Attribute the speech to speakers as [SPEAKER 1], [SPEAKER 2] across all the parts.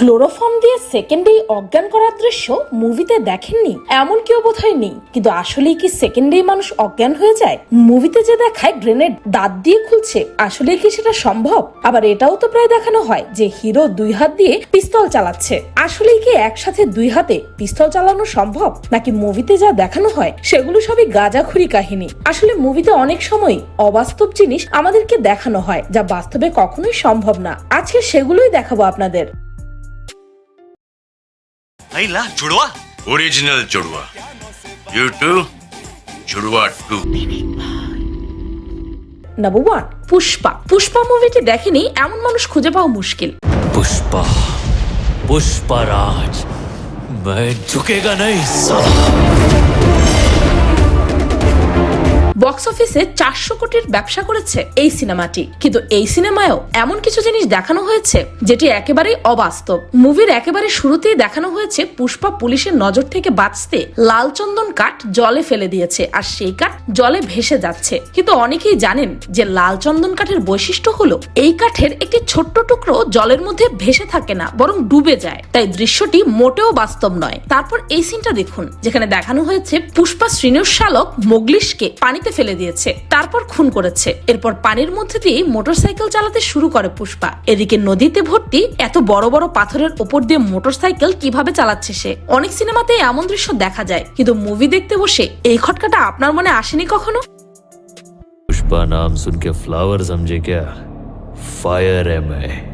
[SPEAKER 1] Chloroform দিয়ে সেকেন্ডেই অজ্ঞান করার দৃশ্য মুভিতে দেখেননি। এমন কেউ বোধহয় নেই। কিন্তু আসলেই কি সেকেন্ডেই মানুষ অজ্ঞান হয়ে যায়? মুভিতে যে দেখায় গ্রেনেড দাঁত দিয়ে খুলছে আসলে কি সেটা সম্ভব? আবার এটাও তো প্রায় দেখানো হয় যে হিরো দুই হাত দিয়ে পিস্তল চালাচ্ছে। আসলেই কি একসাথে দুই হাতে পিস্তল চালানো সম্ভব? নাকি মুভিতে যা দেখানো হয়, সেগুলো সবই গাজাখুরি কাহিনী? আসলে মুভিতে অনেক সময় অবাস্তব জিনিস আমাদেরকে দেখানো হয়, যা বাস্তবে কখনোই সম্ভব না। আজকে সেগুলোই দেখাবো আপনাদের।
[SPEAKER 2] आईला Judwaa
[SPEAKER 3] original Judwaa you too Judwaa two
[SPEAKER 1] number one Pushpa Pushpa মুভিটি দেখেনি এমন মানুষ খুঁজে পাওয়া মুশকিল
[SPEAKER 2] पुष्पा पुष्पराज मैं झुकेगा नहीं साला
[SPEAKER 1] বক্স অফিসে চারশো কোটির ব্যবসা করেছে এই সিনেমাটি। কিন্তু এই সিনেমায়ও এমন কিছু জিনিস দেখানো হয়েছে, যেটি একেবারেই অবাস্তব। মুভির একেবারে শুরুতেই দেখানো হয়েছে পুষ্পা পুলিশের নজর থেকে বাঁচতে লাল চন্দন কাঠ জলে ফেলে দিয়েছে, আর সেই কাঠ জলে ভেসে যাচ্ছে। কিন্তু অনেকেই জানেন যে লাল চন্দন কাঠের বৈশিষ্ট্য হলো, এই কাঠের একটি ছোট্ট টুকরো জলের মধ্যে ভেসে থাকে না, বরং ডুবে যায়। তাই দৃশ্যটি মোটেও বাস্তব নয়। তারপর এই সিনটা দেখুন, যেখানে দেখানো হয়েছে পুষ্পা শ্রীনুর শালক মোগলিশকে পানিতে ফেলে দিয়েছে তারপর খুন করেছে এরপর পানির মধ্যে দিয়ে মোটরসাইকেল চালাতে শুরু করে পুষ্পা এদিকে নদীতে ভর্তি এত বড় বড় পাথরের ওপর দিয়ে মোটরসাইকেল কিভাবে চালাচ্ছে সে অনেক সিনেমাতে এমন দৃশ্য দেখা যায় কিন্তু মুভি দেখতে বসে এই খটকাটা আপনার মনে আসেনি কখনো
[SPEAKER 2] पुष्पा नाम सुन के फ्लावर समझे क्या फायर है मैं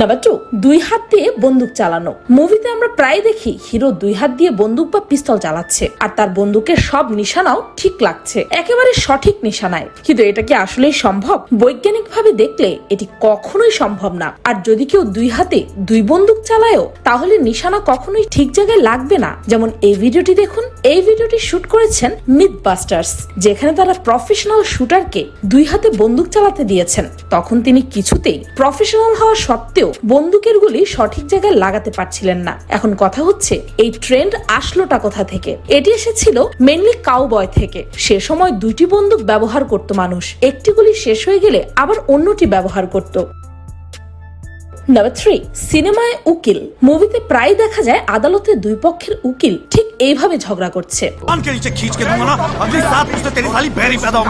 [SPEAKER 1] নাম্বার টু দুই হাত দিয়ে বন্দুক চালানো। মুভিতে আমরা প্রায় দেখি হিরো দুই হাত দিয়ে বন্দুক বা পিস্তল চালাচ্ছে, আর তার বন্দুকের সব নিশানাও ঠিক লাগছে। একেবারে সঠিক নিশানায়। কিন্তু এটা কি আসলেই সম্ভব? বৈজ্ঞানিক ভাবে দেখলে এটি কখনোই সম্ভব না। আর যদি কেউ দুই হাতে দুই বন্দুক চালায়ও, তাহলে নিশানা কখনোই ঠিক জায়গায় লাগবে না। যেমন এই ভিডিওটি দেখুন। এই ভিডিওটি শুট করেছেন মিথ বাস্টার্স যেখানে তারা প্রফেশনাল শুটারকে দুই হাতে বন্দুক চালাতে দিয়েছেন। তখন তিনি কিছুতেই প্রফেশনাল হওয়া সত্ত্বেও বন্দুকের গুলি সঠিক জায়গায় লাগাতে পারছিলেন না। এখন কথা হচ্ছে, এই ট্রেন্ড আসলোটা কোথা থেকে? এটি এসেছিল মেনলি কাউবয় থেকে। সে সময় দুটি বন্দুক ব্যবহার করত মানুষ। একটি গুলি শেষ হয়ে গেলে আবার অন্যটি ব্যবহার করত। নাম্বার থ্রি সিনেমায় উকিল। মুভিতে প্রায় দেখা যায় আদালতে দুই পক্ষের উকিল। ঠিক এইভাবে ঝগড়া করছে।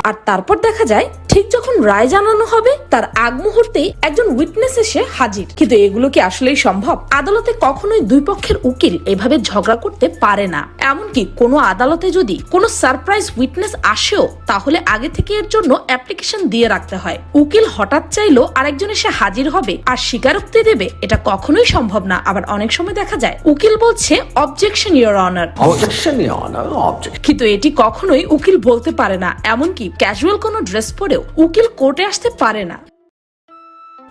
[SPEAKER 1] আর তারপর দেখা যায় ঠিক যখন রায় জানানো হবে তার আগ মুহূর্তেই একজন উইটনেস এসে হাজির। কিন্তু এগুলো কি আসলেই সম্ভব? আদালতে কখনোই দুই পক্ষের উকিল এভাবে ঝগড়া করতে পারে না। এমনকি কোনো আদালতে যদি কোনো সারপ্রাইজ উইটনেস আসেও তাহলে আগে থেকে এর জন্য অ্যাপ্লিকেশন দিয়ে রাখতে হয়। উকিল হঠাৎ চাইলো আরেকজন এসে হাজির হবে আর স্বীকারোক্তি দেবে এটা কখনোই সম্ভব না। আবার অনেক সময় দেখা যায় উকিল বলছে অবজেকশন ইউর অনার কিন্তু এটি কখনোই উকিল বলতে পারে না, এমনকি ক্যাজুয়াল কোনো ড্রেস পরেও উকিল কোর্টে আসতে পারে না।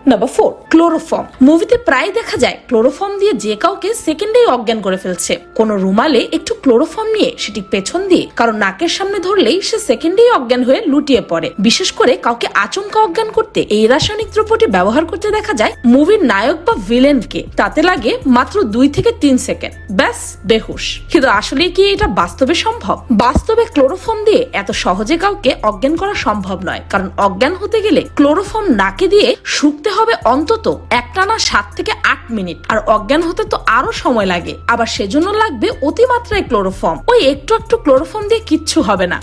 [SPEAKER 1] নাম্বার ফোর ক্লোরোফর্ম মুভিতে প্রায় দেখা যায় ক্লোরোফর্ম দিয়ে যে কাউকে সেকেন্ডেই অজ্ঞান করে ফেলছে। কোন রুমালে একটু ক্লোরোফর্ম নিয়ে সেটি পেছন দিয়ে, কারণ নাকের সামনে ধরলেই সে সেকেন্ডেই অজ্ঞান হয়ে লুটিয়ে পড়ে। বিশেষ করে কাউকে আচমকা অজ্ঞান করতে এই রাসায়নিক দ্রব্যটি ব্যবহার করতে দেখা যায় মুভির নায়ক বা ভিলেনকে তাতে লাগে মাত্র দুই থেকে তিন সেকেন্ড ব্যাস, বেহুশ। কিন্তু আসলে কি এটা বাস্তবে সম্ভব? বাস্তবে ক্লোরোফর্ম দিয়ে এত সহজে কাউকে অজ্ঞান করা সম্ভব নয়। কারণ অজ্ঞান হতে গেলে ক্লোরোফর্ম নাকে দিয়ে শুকতে হবে অন্তত একটানা সাত থেকে আট মিনিট। আর অজ্ঞান হতে তো আরও সময় লাগে। আবার সেজন্য লাগবে অতিমাত্রায় ক্লোরোফর্ম। ওই একটু একটু ক্লোরোফর্ম দিয়ে কিচ্ছু হবে না।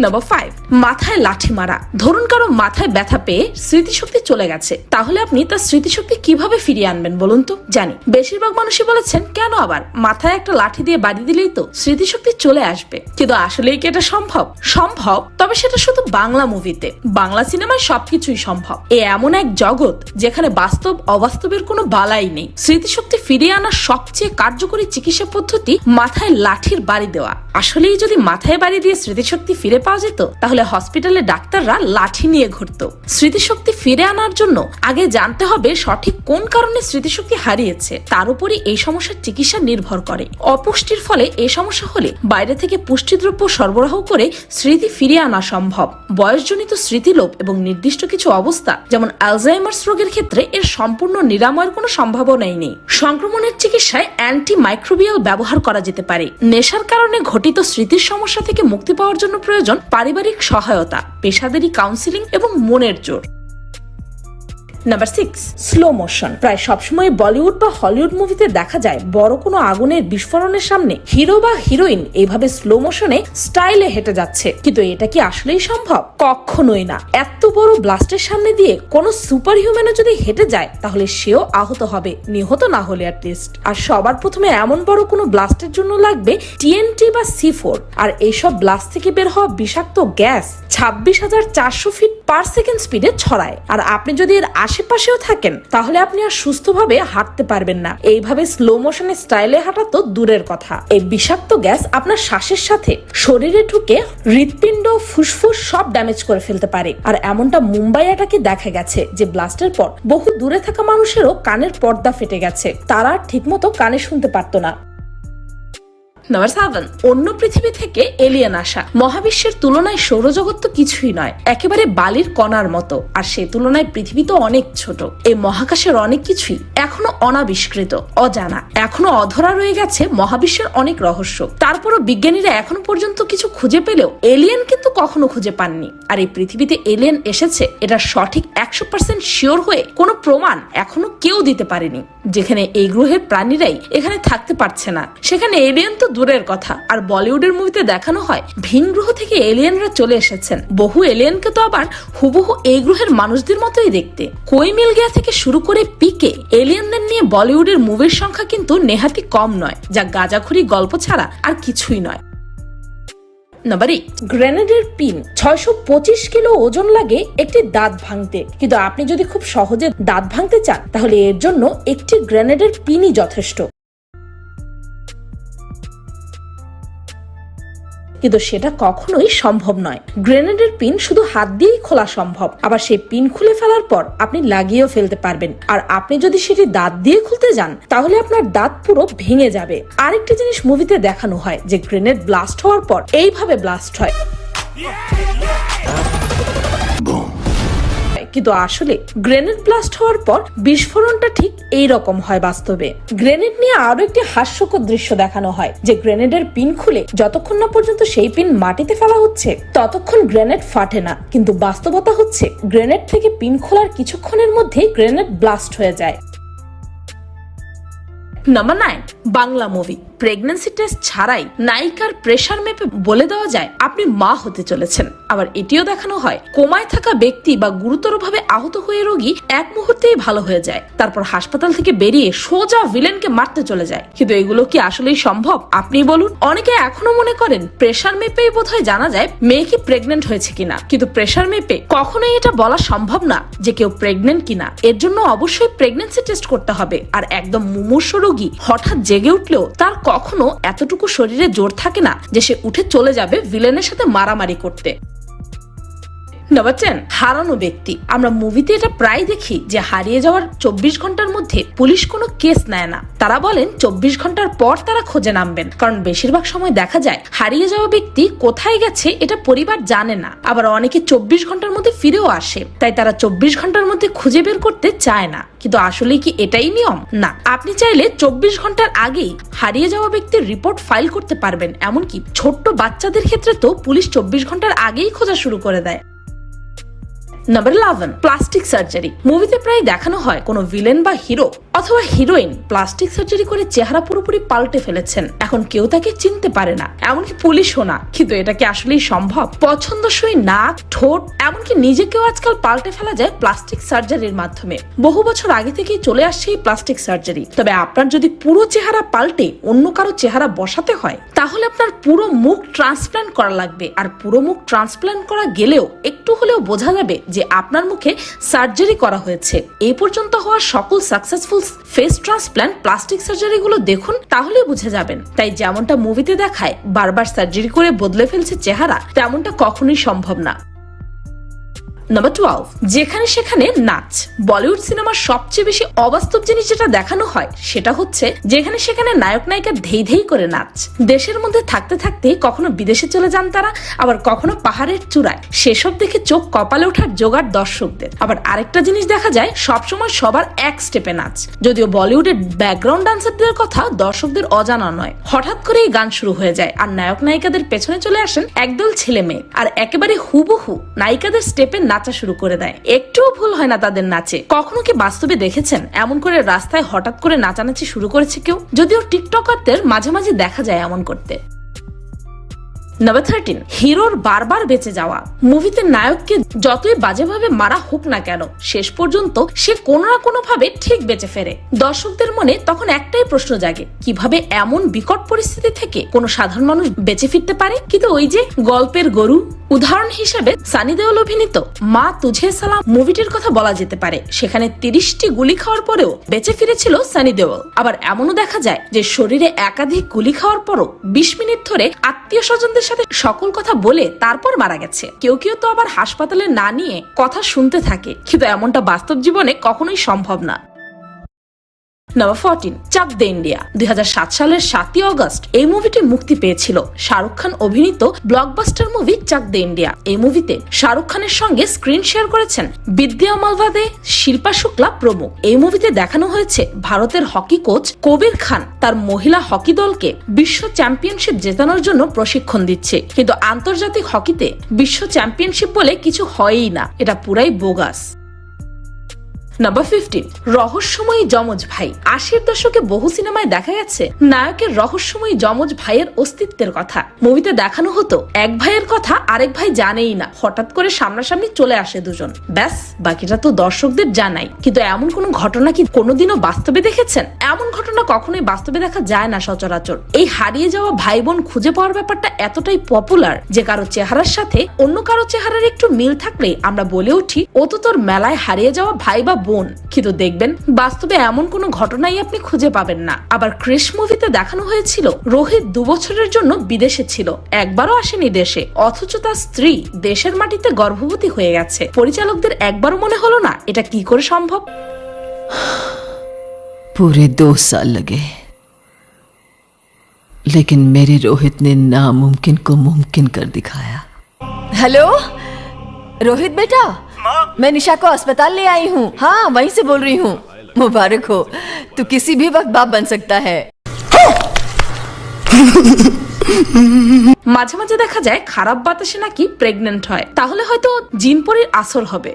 [SPEAKER 1] নাম্বার ফাইভ মাথায় লাঠি মারা। ধরুন কারও মাথায় ব্যথা পেয়ে স্মৃতিশক্তি চলে গেছে। তাহলে আপনি তার স্মৃতিশক্তি কীভাবে ফিরিয়ে আনবেন বলুন তো? জানি। বেশিরভাগ মানুষই বলেছেন, কেন আবার? মাথায় একটা লাঠি দিয়ে বাড়ি দিলেই তো স্মৃতিশক্তি চলে আসবে। কিন্তু আসলেই কি এটা সম্ভব? সম্ভব? তবে সেটা শুধু বাংলা মুভিতে বাংলা সিনেমায় সবকিছুই সম্ভব। এ এমন এক জগৎ যেখানে বাস্তব, অবাস্তবের কোনো বালাই নেই। স্মৃতিশক্তি ফিরিয়ে আনার সবচেয়ে কার্যকরী চিকিৎসা পদ্ধতি মাথায় লাঠির বাড়ি দেওয়া। আসলেই যদি মাথায় বাড়ি দিয়ে স্মৃতিশক্তি ফিরে পাওয়া যেত, তাহলে হসপিটালে ডাক্তাররা লাঠি নিয়ে ঘুরতো। স্মৃতিশক্তি ফিরে আনার জন্য আগে জানতে হবে সঠিক কোন কারণে স্মৃতিশক্তি হারিয়েছে। তার উপরই এই সমস্যার চিকিৎসা নির্ভর করে। অপুষ্টির ফলে এই সমস্যা হলে বাইরে থেকে পুষ্টিদ্রব্য সরবরাহ করে স্মৃতি ফিরিয়ে আনা সম্ভব। বয়সজনিত স্মৃতিলোপ এবং নির্দিষ্ট কিছু অবস্থা, যেমন অ্যালজাইমার্স রোগের ক্ষেত্রে এর সম্পূর্ণ নিরাময়ের কোনো সম্ভাবনাই নেই। সংক্রমণের চিকিৎসায় অ্যান্টি মাইক্রোবিয়াল ব্যবহার করা যেতে পারে। নেশার কারণে ঘটিত স্মৃতির সমস্যা থেকে মুক্তি পাওয়ার জন্য প্রয়োজন পারিবারিক সহায়তা পেশাদারি কাউন্সিলিং এবং মনের জোর। নাম্বার সিক্স স্লো মোশন প্রায় সবসময় বলিউড বা হলিউড মুভিতে দেখা যায় বড় কোনো আগুনের বিস্ফোরণের সামনে হিরো বা হিরোইন এইভাবে স্লো মোশনে স্টাইলে হেঁটে যাচ্ছে। কিন্তু এটা কি আসলেই সম্ভব? কখনোই না। এত বড় ব্লাস্টের সামনে দিয়ে কোনো সুপার হিউম্যানও যদি হেঁটে যায়, তাহলে সেও আহত হবে। নিহত না হলে অ্যাটলিস্ট আর সবার প্রথমে এমন বড় কোনো ব্লাস্টের জন্য লাগবে টিএনটি বা সি ফোর আর এইসব ব্লাস্ট থেকে বের হওয়া বিষাক্ত গ্যাস ছাব্বিশ হাজার চারশো ফিট পার সেকেন্ড স্পিডে ছড়ায়। আর আপনি যদি এর আশেপাশেও থাকেন, তাহলে আপনি আর সুস্থভাবে হাঁটতে পারবেন না। এইভাবে স্লো মোশনে স্টাইলে হাঁটা তো দূরের কথা। এই বিষাক্ত গ্যাস আপনার শ্বাসের সাথে শরীরে ঢুকে হৃৎপিণ্ড, ফুসফুস সব ড্যামেজ করে ফেলতে পারে। আর এমনটা মুম্বাই অ্যাটাকে দেখা গেছে, যে ব্লাস্টের পর বহু দূরে থাকা মানুষেরও কানের পর্দা ফেটে গেছে। তারা ঠিকমতো কানে শুনতে পারতো না। নাম্বার সেভেন অন্য পৃথিবী থেকে এলিয়েন আসা। মহাবিশ্বের তুলনায় সৌরজগৎ তো কিছুই নয়, একেবারে বালির কণার মতো। আর সে তুলনায় পৃথিবী তো অনেক ছোট। এই মহাকাশের অনেক কিছুই এখনও অনাবিষ্কৃত, অজানা। এখনও অধরা রয়ে গেছে মহাবিশ্বের অনেক রহস্য। তারপরও বিজ্ঞানীরা এখনও পর্যন্ত কিছু খুঁজে পেলেও এলিয়েন কিন্তু কখনো খুঁজে পাননি। আর এই পৃথিবীতে এলিয়েন এসেছে, এটা সঠিক একশো পার্সেন্ট শিওর হয়ে কোনো প্রমাণ এখনও কেউ দিতে পারেনি। যেখানে এই গ্রহের প্রাণীরাই এখানে থাকতে পারছে না। সেখানে এলিয়েন তো দূরের কথা। আর বলিউডের মুভিতে দেখানো হয়, ভিন গ্রহ থেকে এলিয়েনরা চলে এসেছেন। বহু এলিয়েনকে তো আবার হুবহু এই গ্রহের মানুষদের মতোই দেখতে। কই মিল গিয়া থেকে শুরু করে পিকে এলিয়েনদের নিয়ে বলিউডের মুভির সংখ্যা কিন্তু নেহাতি কম নয়, যা গাজাখুরি গল্প ছাড়া আর কিছুই নয়। নাম্বার এইট গ্রেনেডের পিন ছয়শো পঁচিশ কিলো ওজন লাগে একটি দাঁত ভাঙতে। কিন্তু আপনি যদি খুব সহজে দাঁত ভাঙতে চান, তাহলে এর জন্য একটি গ্রেনেডের পিনই যথেষ্ট। কিন্তু সেটা কখনোই সম্ভব নয়। গ্রেনেডের পিন শুধু হাত দিয়েই খোলা সম্ভব। আবার সেই পিন খুলে ফেলার পর আপনি লাগিয়েও ফেলতে পারবেন। আর আপনি যদি সেটি দাঁত দিয়ে খুলতে যান, তাহলে আপনার দাঁত পুরো ভেঙে যাবে। আরেকটি জিনিস মুভিতে দেখানো হয় যে গ্রেনেড ব্লাস্ট হওয়ার পর এইভাবে ব্লাস্ট হয়। কিন্তু আসলে গ্রেনেড ব্লাস্ট হওয়ার পর বিস্ফোরণটা ঠিক এই রকম হয় বাস্তবে। গ্রেনেড নিয়ে আরও একটি হাস্যকর দৃশ্য দেখানো হয়, যে গ্রেনেডের পিন খুলে যতক্ষণ না পর্যন্ত সেই পিন মাটিতে ফেলা হচ্ছে, ততক্ষণ গ্রেনেড ফাটে না। কিন্তু বাস্তবতা হচ্ছে, গ্রেনেড থেকে পিন খোলার কিছুক্ষণের মধ্যেই গ্রেনেড ব্লাস্ট হয়ে যায়। Number nine Bangla movie pregnancy test ছাড়াই নায়িকার প্রেশার মেপে বলে দেওয়া যায়, আপনি মা হতে চলেছেন। আবার এটিও দেখানো হয়, কোমায় থাকা ব্যক্তি বা গুরুতরভাবে আহত হয়ে রোগী এক মুহূর্তেই ভালো হয়ে যায়। তারপর হাসপাতাল থেকে বেরিয়ে সোজা ভিলেনকে মারতে চলে যায়। কিন্তু এগুলো কি আসলেই সম্ভব? আপনি বলুন। অনেকে এখনও মনে করেন প্রেশার মেপেই বোধহয় জানা যায় মেয়ে কি প্রেগনেন্ট হয়েছে কিনা। কিন্তু প্রেশার মেপে কখনোই এটা বলা সম্ভব না যে কেউ প্রেগনেন্ট কিনা। এর জন্য অবশ্যই প্রেগনেন্সি টেস্ট করতে হবে। আর একদম মুমূর্ষ রোগী হঠাৎ জেগে উঠলেও তার কখনো এতটুকু শরীরে জোর থাকে না যে সে উঠে চলে যাবে ভিলেনের সাথে মারামারি করতে। নাম্বার টেন হারানো ব্যক্তি। আমরা মুভিতে এটা প্রায় দেখি যে হারিয়ে যাওয়ার চব্বিশ ঘণ্টার মধ্যে পুলিশ কোনো কেস নেয় না। তারা বলেন চব্বিশ ঘণ্টার পর তারা খোঁজে নামবেন, কারণ বেশিরভাগ সময় দেখা যায় হারিয়ে যাওয়া ব্যক্তি কোথায় গেছে এটা পরিবার জানে না। আবার অনেকে চব্বিশ ঘণ্টার মধ্যে ফিরেও আসে, তাই তারা চব্বিশ ঘণ্টার মধ্যে খুঁজে বের করতে চায় না। কিন্তু আসলে কি এটাই নিয়ম? না, আপনি চাইলে চব্বিশ ঘণ্টার আগেই হারিয়ে যাওয়া ব্যক্তির রিপোর্ট ফাইল করতে পারবেন। এমনকি ছোট্ট বাচ্চাদের ক্ষেত্রে তো পুলিশ চব্বিশ ঘণ্টার আগেই খোঁজা শুরু করে দেয়। নাম্বার ইলেভেন প্লাস্টিক সার্জারি মুভিতে প্রায় দেখানো হয় কোনো ভিলেন বা হিরো অথবা হিরোইন প্লাস্টিক সার্জারি করে চেহারা পুরোপুরি পাল্টে ফেলেছেন। এখন কেউ তাকে চিনতে পারে না, এমনকি পুলিশও না। কিন্তু এটা কি আসলেই সম্ভব? পছন্দসই নাক, ঠোঁট, এমনকি নিজেকেও আজকাল পাল্টে ফেলা যায় প্লাস্টিক সার্জারির মাধ্যমে। বহু বছর আগে থেকেই চলে আসছে এই প্লাস্টিক সার্জারি তবে আপনার যদি পুরো চেহারা পাল্টে অন্য কারও চেহারা বসাতে হয়, তাহলে আপনার পুরো মুখ ট্রান্সপ্ল্যান্ট করা লাগবে। আর পুরো মুখ ট্রান্সপ্ল্যান্ট করা গেলেও একটু হলেও বোঝা যাবে যে আপনার মুখে সার্জারি করা হয়েছে। এই পর্যন্ত হওয়া সকল successful face transplant plastic surgery গুলো দেখুন তাহলে বুঝে যাবেন। তাই যেমনটা মুভিতে দেখায়, বারবার সার্জারি করে বদলে ফেলছে চেহারা, তেমনটা কখনোই সম্ভব না। নাম্বার টুয়েলভ যেখানে সেখানে নাচ। বলিউড সিনেমার সবচেয়ে বেশি অবাস্তব জিনিস যেটা দেখানো হয়, সেটা হচ্ছে যেখানে সেখানে নায়ক নায়িকা ধেই ধেই করে নাচ। দেশের মধ্যে থাকতে থাকতে কখনো বিদেশে চলে যান তারা, আবার কখনো পাহাড়ের চূড়ায়। সেসব দেখে চোখ কপালে ওঠার জোগাড় দর্শকদের। আবার আরেকটা জিনিস দেখা যায়, সবসময় সবার এক স্টেপে নাচ। যদিও বলিউডের ব্যাকগ্রাউন্ড ডান্সারদের কথা দর্শকদের অজানা নয়। হঠাৎ করে এই গান শুরু হয়ে যায়, আর নায়ক নায়িকাদের পেছনে চলে আসেন একদল ছেলে মেয়ে আর একেবারে হুবহু নায়িকাদের স্টেপে নাচ নাচা শুরু করে দেয়। একটুও ভুল হয় না তাদের নাচে। কখনো কি বাস্তবে দেখেছেন? এমন করে রাস্তায় হঠাৎ করে নাচানাচি শুরু করেছে কেউ? যদিও টিকটকারদের মাঝে মাঝে দেখা যায় এমন করতে। নাম্বার থার্টিন হিরোর বারবার বেঁচে যাওয়া। মুভিতে নায়ককে যতই বাজেভাবে মারা হোক না কেন, শেষ পর্যন্ত সে কোনো না কোনো ভাবে ঠিক বেঁচে ফেরে। দর্শকদের মনে তখন একটাই প্রশ্ন জাগে, কীভাবে এমন বিকট পরিস্থিতি থেকে কোনো সাধারণ মানুষ বেঁচে ফিরতে পারে? কিন্তু ওই যে গল্পের গরু উদাহরণ হিসেবে সানি দেওল অভিনীত মা তুঝে সালাম মুভিটির কথা বলা যেতে পারে। সেখানে তিরিশটি গুলি খাওয়ার পরেও বেঁচে ফিরেছিল সানি দেওল। আবার এমনও দেখা যায় যে শরীরে একাধিক গুলি খাওয়ার পরও বিশ মিনিট ধরে আত্মীয় স্বজনদের সাথে সকল কথা বলে তারপর মারা গেছে। কেউ কেউ তো আবার হাসপাতালে না নিয়ে কথা শুনতে থাকে। কিন্তু এমনটা বাস্তব জীবনে কখনোই সম্ভব না। নাম্বার ফোরটিন চাক দে ইন্ডিয়া দুই সালের সাতই অগস্ট এই মুভিটি মুক্তি পেয়েছিল। শাহরুখ খান অভিনীত ব্লকবাস্টার মুভি চাক দে ইন্ডিয়া এই মুভিতে শাহরুখ খানের সঙ্গে স্ক্রিন শেয়ার করেছেন বিদ্যা মালভাদে শিল্পা শুক্লা প্রমুখ। এই মুভিতে দেখানো হয়েছে ভারতের হকি কোচ কবির খান। তার মহিলা হকি দলকে বিশ্ব চ্যাম্পিয়নশিপ জেতানোর জন্য প্রশিক্ষণ দিচ্ছে। কিন্তু আন্তর্জাতিক হকিতে বিশ্ব চ্যাম্পিয়নশিপ বলে কিছু হয়ই না। এটা পুরাই বোগাস নাম্বার ফিফটিন রহস্যময়ী যমজ ভাই। আশির দশকে বহু সিনেমায় দেখা গেছে নায়কের রহস্যময়ী যমজ ভাইয়ের অস্তিত্বের কথা। মুভিতে দেখানো হতো, এক ভাইয়ের কথা আরেক ভাই জানেই না। হঠাৎ করে সামনাসামনি চলে আসে দুজন। ব্যাস, বাকিটা তো দর্শকদের জানাই। কিন্তু এমন কোনো ঘটনা কি কোনোদিনও বাস্তবে দেখেছেন? এমন ঘটনা কখনোই বাস্তবে দেখা যায় না সচরাচর। এই হারিয়ে যাওয়া ভাই বোন খুঁজে পাওয়ার ব্যাপারটা এতটাই পপুলার যে কারও চেহারার সাথে অন্য কারও চেহারার একটু মিল থাকলেই আমরা বলে উঠি, ও তো তোর মেলায় হারিয়ে যাওয়া ভাই বা বোন কিন্তু দেখবেন বাস্তবে এমন কোনো ঘটনাই আপনি খুঁজে পাবেন না আবার ক্রিস মুভিতে দেখানো হয়েছিল রোহিত দু বছরের জন্য বিদেশে ছিল একবারও আসেনি দেশে অথচ তার স্ত্রী দেশের মাটিতে গর্ভবতী হয়ে গেছে পরিচালকদের একবারও মনে হলো না এটা কি করে সম্ভব
[SPEAKER 4] पूरे दो साल लगे लेकिन मेरे रोहित ने नामुमकिन को मुमकिन कर दिखाया हेलो रोहित बेटा मैं निशा को अस्पताल ले आई हूँ हाँ वहीं से बोल रही हूँ मुबारक हो तू किसी भी वक्त बाप बन सकता है
[SPEAKER 1] মাঝে মাঝে দেখা যায় খারাপ বাতাসে নাকি প্রেগনেন্ট হয় তাহলে হয়তো জিনপরির আসর হবে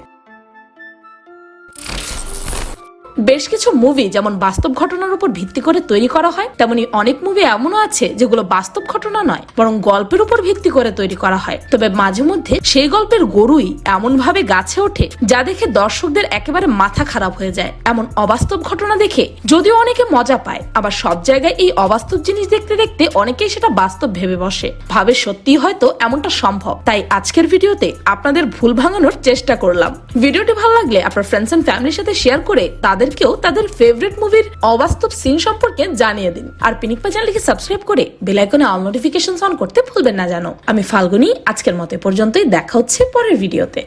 [SPEAKER 1] বেশ কিছু মুভি যেমন বাস্তব ঘটনার উপর ভিত্তি করে তৈরি করা হয়, তেমনি অনেক মুভি এমনও আছে যেগুলো বাস্তব ঘটনা নয়, বরং গল্পের উপর ভিত্তি করে তৈরি করা হয়। তবে মাঝে মধ্যে সেই গল্পের গরুই এমন ভাবে গাছে ওঠে যা দেখে দর্শকদের একেবারে মাথা খারাপ হয়ে যায়। এমন অবাস্তব ঘটনা দেখে যদিও অনেকে মজা পায়, আবার সব জায়গায় এই অবাস্তব জিনিস দেখতে দেখতে অনেকেই সেটা বাস্তব ভেবে বসে। ভাবে সত্যি হয়তো এমনটা সম্ভব। তাই আজকের ভিডিওতে আপনাদের ভুল ভাঙানোর চেষ্টা করলাম। ভিডিওটি ভালো লাগলে আপনার ফ্রেন্ডস এন্ড ফ্যামিলির সাথে শেয়ার করে তাদেরকেও তাদের ফেভারিট মুভির অবাস্তব সিন সম্পর্কে জানিয়ে দিন। আর পিনিকপা চ্যানেলকে সাবস্ক্রাইব করে বেল আইকনে অল নোটিফিকেশন অন করতে ভুলবেন না জানো। আমি ফাল্গুনি, আজকের মতো পর্যন্তই। দেখা হচ্ছে পরের ভিডিওতে